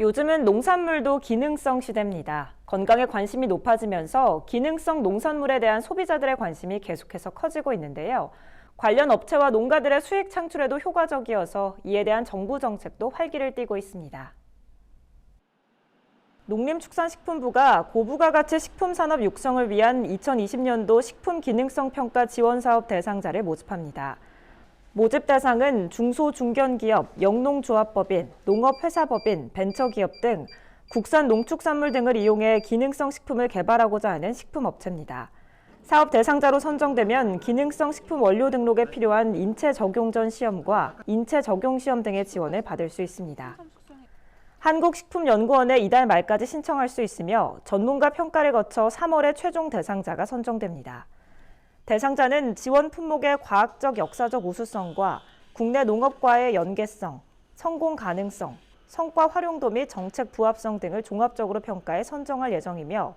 요즘은 농산물도 기능성 시대입니다. 건강에 관심이 높아지면서 기능성 농산물에 대한 소비자들의 관심이 계속해서 커지고 있는데요. 관련 업체와 농가들의 수익 창출에도 효과적이어서 이에 대한 정부 정책도 활기를 띠고 있습니다. 농림축산식품부가 고부가 가치 식품 산업 육성을 위한 2020년도 식품 기능성 평가 지원 사업 대상자를 모집합니다. 모집 대상은 중소 중견기업, 영농조합법인, 농업회사법인, 벤처기업 등 국산 농축산물 등을 이용해 기능성 식품을 개발하고자 하는 식품업체입니다. 사업 대상자로 선정되면 기능성 식품 원료 등록에 필요한 인체 적용 전 시험과 인체 적용 시험 등의 지원을 받을 수 있습니다. 한국식품연구원에 이달 말까지 신청할 수 있으며 전문가 평가를 거쳐 3월에 최종 대상자가 선정됩니다. 대상자는 지원 품목의 과학적 역사적 우수성과 국내 농업과의 연계성, 성공 가능성, 성과 활용도 및 정책 부합성 등을 종합적으로 평가해 선정할 예정이며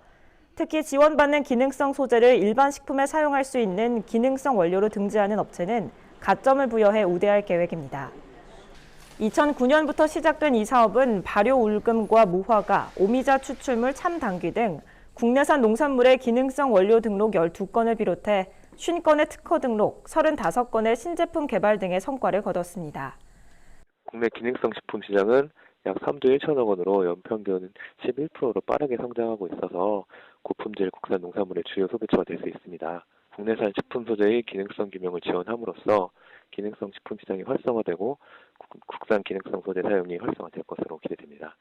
특히 지원받는 기능성 소재를 일반 식품에 사용할 수 있는 기능성 원료로 등재하는 업체는 가점을 부여해 우대할 계획입니다. 2009년부터 시작된 이 사업은 발효 울금과 무화과, 오미자 추출물, 참당귀 등 국내산 농산물의 기능성 원료 등록 12건을 비롯해 50건의 특허 등록, 35건의 신제품 개발 등의 성과를 거뒀습니다. 국내 기능성 식품 시장은 약 3조 1천억 원으로 연평균 11%로 빠르게 성장하고 있어서 고품질 국산 농산물의 주요 소비처가 될 수 있습니다. 국내산 식품 소재의 기능성 규명을 지원함으로써 기능성 식품 시장이 활성화되고 국- 국산 기능성 소재 사용이 활성화될 것으로 기대됩니다.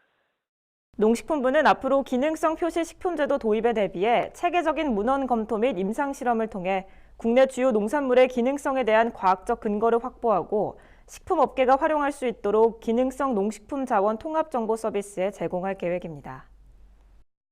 농식품부는 앞으로 기능성 표시 식품제도 도입에 대비해 체계적인 문헌 검토 및 임상 실험을 통해 국내 주요 농산물의 기능성에 대한 과학적 근거를 확보하고 식품업계가 활용할 수 있도록 기능성 농식품 자원 통합 정보 서비스에 제공할 계획입니다.